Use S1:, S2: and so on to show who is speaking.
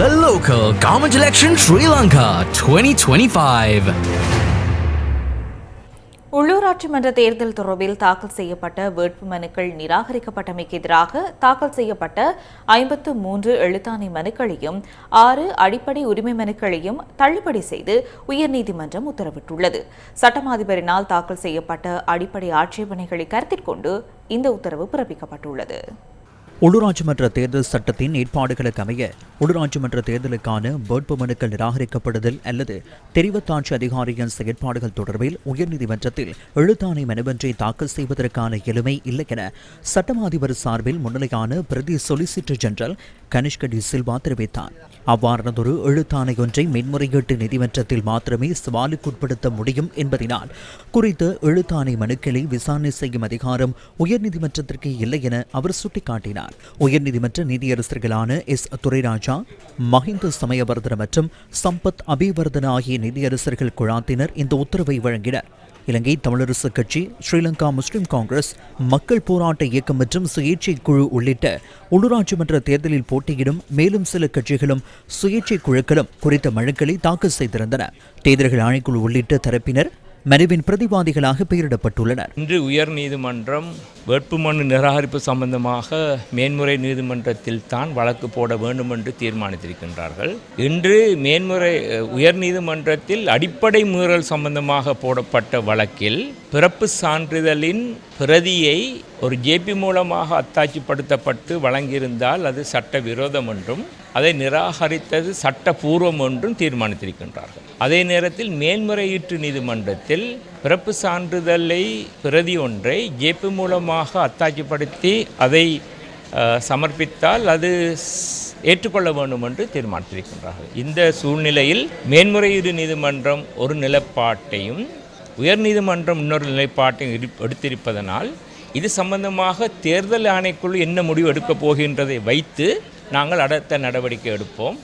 S1: The local government election Sri Lanka 2025.
S2: உள்ளூராட்சி மன்ற தேர்தல் தொடர்பில் தாக்கல் செய்யப்பட்ட வேட்புமனுக்கள் நிராகரிக்கப்பட்டமைக்கு எதிராக தாக்கல் செய்யப்பட்ட ஐம்பத்து மூன்று எழுத்தாணை மனுக்களையும் ஆறு அடிப்படை உரிமை மனுக்களையும் தள்ளுபடி செய்து உயர்நீதிமன்றம் உத்தரவிட்டுள்ளது சட்டமாதிபரினால் தாக்கல் செய்யப்பட்ட அடிப்படை ஆட்சேபனைகளை கருத்தில் கொண்டு இந்த உத்தரவு பிறப்பிக்கப்பட்டுள்ளது
S3: உள்ளூராட்சி மன்ற தேர்தல் சட்டத்தின் ஏற்பாடுகளுக்கு அமைய உள்ளூராட்சி மன்ற தேர்தலுக்கான வேட்பு மனுக்கள் நிராகரிக்கப்படுதல் அல்லது தெரிவத்தாட்சி அதிகாரியின் செயற்பாடுகள் தொடர்பில் உயர்நீதிமன்றத்தில் எழுத்தாணை மனுவன்றை தாக்கல் செய்வதற்கான எளிமை இல்லை என சட்டமா அதிபர் சார்பில் முன்னிலையான பிரதி சொலிசிட்டர் ஜெனரல் கனிஷ்க டிசில்வா தெரிவித்தார் அவ்வாறானதொரு எழுத்தாணை ஒன்றை மேன்முறையீட்டு நீதிமன்றத்தில் மாத்திரமே சவாலுக்குட்படுத்த முடியும் என்பதனால் குறித்த எழுத்தாணை மனுக்களை விசாரணை செய்யும் அதிகாரம் உயர்நீதிமன்றத்திற்கு இல்லை என அவர் சுட்டிக்காட்டினார். உயர்நீதிமன்ற நீதியரசர்களான எஸ். துரைராஜா மஹிந்த சமயவர்தன மற்றும் சம்பத் அபிவர்தன ஆகிய நீதியரசர்கள் குழாத்தினர் இந்த உத்தரவை வழங்கினர். இலங்கை தமிழரசு கட்சி ஸ்ரீலங்கா முஸ்லிம் காங்கிரஸ் மக்கள் போராட்ட இயக்கம் மற்றும் சுயேட்சை குழு உள்ளிட்ட உள்ளூராட்சி மன்ற தேர்தலில் போட்டியிடும் மேலும் சில கட்சிகளும் சுயேட்சை குழுக்களும் குறித்த மனுக்களை தாக்கல் செய்திருந்தன. தேர்தல்கள் ஆணைக்குழு உள்ளிட்ட தரப்பினர் மனுவின் பிரதிவாதிகளாக பெயரிடப்பட்டுள்ளனர்.
S4: இன்று உயர் நீதிமன்றம் வேட்புமனு நிராகரிப்பு சம்பந்தமாக மேன்முறை நீதிமன்றத்தில் தான் வழக்கு போட வேண்டும் என்று தீர்மானித்திருக்கின்றார்கள். இன்று மேன்முறை உயர் நீதிமன்றத்தில் அடிப்படை மீறல் சம்பந்தமாக போடப்பட்ட வழக்கில் பிறப்பு சான்றிதழின் பிரதியை ஒரு ஜேபி மூலமாக அத்தாட்சிப்படுத்தப்பட்டு வழங்கியிருந்தால் அது சட்ட விரோதம் என்றும் அதை நிராகரித்தது சட்டபூர்வம் என்றும் தீர்மானித்திருக்கின்றார்கள். அதே நேரத்தில் மேன்முறையீட்டு நீதிமன்றத்தில் பிறப்பு சான்றிதழை பிரதி ஒன்றை ஜேபி மூலமாக அத்தாட்சிப்படுத்தி அதை சமர்ப்பித்தால் அது ஸ்- ஏற்றுக்கொள்ள வேண்டும் என்று தீர்மானித்திருக்கின்றார்கள். இந்த சூழ்நிலையில் மேன்முறையீடு நீதிமன்றம் ஒரு நிலைப்பாட்டையும் உயர்நீதிமன்றம் இன்னொரு நிலைப்பாட்டையும் எடுத்திருப்பதனால் இது சம்பந்தமாக தேர்தல் ஆணைக்குழு என்ன முடிவு எடுக்கப் போகின்றதை வைத்து நாங்கள் அடுத்த நடவடிக்கை எடுப்போம்.